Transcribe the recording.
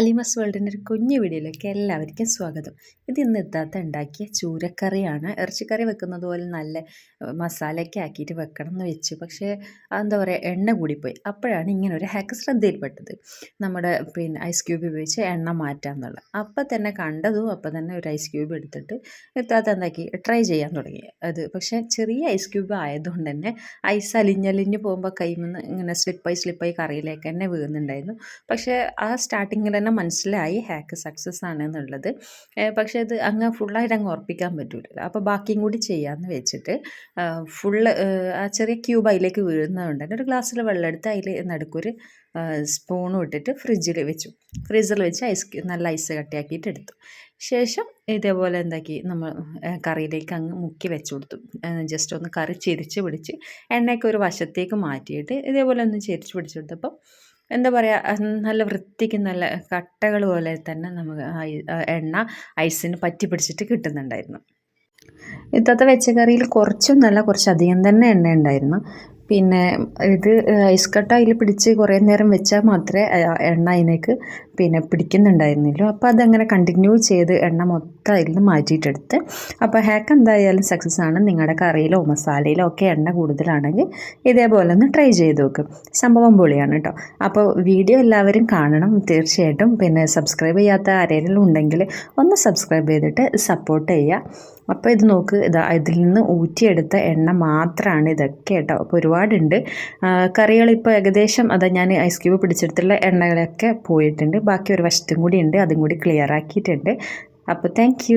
അലിമസ് വേൾഡിന്റെ ഒരു കുഞ്ഞു വീഡിയോയിലേക്ക് എല്ലാവർക്കും സ്വാഗതം. ഇത് ഇന്ന് ഇത്താത്ത ഉണ്ടാക്കിയ ചൂരക്കറിയാണ്. ഇറച്ചിക്കറി വെക്കുന്നത് പോലെ നല്ല മസാലയൊക്കെ ആക്കിയിട്ട് വെക്കണം എന്ന് വെച്ചു. പക്ഷേ എന്താ പറയുക എണ്ണ കൂടിപ്പോയി. അപ്പോഴാണ് ഇങ്ങനെ ഒരു ഹാക്ക് ശ്രദ്ധയിൽപ്പെട്ടത്. നമ്മുടെ പിന്നെ ഐസ് ക്യൂബ് ഉപയോഗിച്ച് എണ്ണ മാറ്റാം എന്നുള്ളത്. അപ്പം തന്നെ കണ്ടതും അപ്പം തന്നെ ഒരു ഐസ് ക്യൂബ് എടുത്തിട്ട് ഇത്താത്ത എന്താക്കി ട്രൈ ചെയ്യാൻ തുടങ്ങി. അത് പക്ഷേ ചെറിയ ഐസ് ക്യൂബ് ആയതുകൊണ്ട് തന്നെ ഐസ് അലിഞ്ഞലിഞ്ഞ് പോകുമ്പോൾ കൈമെന്ന് ഇങ്ങനെ സ്ലിപ്പായി സ്ലിപ്പായി കറിയിലേക്ക് തന്നെ വീഴുന്നുണ്ടായിരുന്നു. പക്ഷേ ആ സ്റ്റാർട്ടിങ്ങിൽ തന്നെ മനസ്സിലായി ഹാക്ക് സക്സസ് ആണ് എന്നുള്ളത് പക്ഷേ അത് അങ്ങ് ഫുള്ളായിട്ട് അങ്ങ് ഉറപ്പിക്കാൻ പറ്റൂലല്ലോ. അപ്പോൾ ബാക്കിയും കൂടി ചെയ്യാമെന്ന് വെച്ചിട്ട് ഫുള്ള് ആ ചെറിയ ക്യൂബ് അതിലേക്ക് വീഴുന്നതുകൊണ്ട് തന്നെ ഒരു ഗ്ലാസ്സിൽ വെള്ളം എടുത്ത് അതിൽ നടുക്കൊരു സ്പൂണും ഇട്ടിട്ട് ഫ്രിഡ്ജിൽ വെച്ചു. ഫ്രീസറിൽ വെച്ച് ഐസ് നല്ല ഐസ് കട്ടിയാക്കിയിട്ട് എടുത്തു. ശേഷം ഇതേപോലെ എന്താക്കി നമ്മൾ കറിയിലേക്ക് അങ്ങ് മുക്കി വെച്ചു കൊടുത്തു. ജസ്റ്റ് ഒന്ന് കറി ചെരിച്ച് പിടിച്ച് എണ്ണയൊക്കെ ഒരു വശത്തേക്ക് മാറ്റിയിട്ട് ഇതേപോലെ ഒന്ന് ചെരിച്ച് പിടിച്ചു കൊടുത്തപ്പോൾ എന്താ പറയുക നല്ല വൃത്തിക്ക് നല്ല കട്ടകൾ പോലെ തന്നെ നമുക്ക് എണ്ണ ഐസിന് പറ്റി പിടിച്ചിട്ട് കിട്ടുന്നുണ്ടായിരുന്നു. ഇത്തത്തെ വെച്ച കറിയിൽ കുറച്ചൊന്നല്ല കുറച്ചധികം തന്നെ എണ്ണ ഉണ്ടായിരുന്നു. പിന്നെ ഇത് ഐസ് കട്ട അതിൽ പിടിച്ച് കുറേ നേരം വെച്ചാൽ മാത്രമേ എണ്ണ അതിനേക്ക് പിന്നെ പിടിക്കുന്നുണ്ടായിരുന്നില്ല. അപ്പോൾ അതങ്ങനെ കണ്ടിന്യൂ ചെയ്ത് എണ്ണ മൊത്തം അതിൽ നിന്ന് മാറ്റിയിട്ടെടുത്ത്. അപ്പോൾ ഹാക്ക് എന്തായാലും സക്സസ് ആണ്. നിങ്ങളുടെ കറിയിലോ മസാലയിലോ ഒക്കെ എണ്ണ കൂടുതലാണെങ്കിൽ ഇതേപോലെ ഒന്ന് ട്രൈ ചെയ്ത് നോക്കും. സംഭവം പൊളിയാണ് കേട്ടോ അപ്പോൾ വീഡിയോ എല്ലാവരും കാണണം തീർച്ചയായിട്ടും. പിന്നെ സബ്സ്ക്രൈബ് ചെയ്യാത്ത ആരെങ്കിലും ഉണ്ടെങ്കിൽ ഒന്ന് സബ്സ്ക്രൈബ് ചെയ്തിട്ട് സപ്പോർട്ട് ചെയ്യുക. അപ്പോൾ ഇത് നോക്ക് ഇതാ ഇതിൽ നിന്ന് ഊറ്റിയെടുത്ത എണ്ണ മാത്രമാണ് ഇതൊക്കെ കേട്ടോ അപ്പോൾ ഒരുപാടുണ്ട്. കറികളിപ്പോൾ ഏകദേശം അതാ ഞാൻ ഐസ് ക്യൂബ് പിടിച്ചെടുത്തുള്ള എണ്ണകളൊക്കെ പോയിട്ടുണ്ട്. ബാക്കി ഒരു വശത്തും കൂടി ഉണ്ട്. അതും കൂടി ക്ലിയർ ആക്കിയിട്ടുണ്ട്. അപ്പോൾ താങ്ക്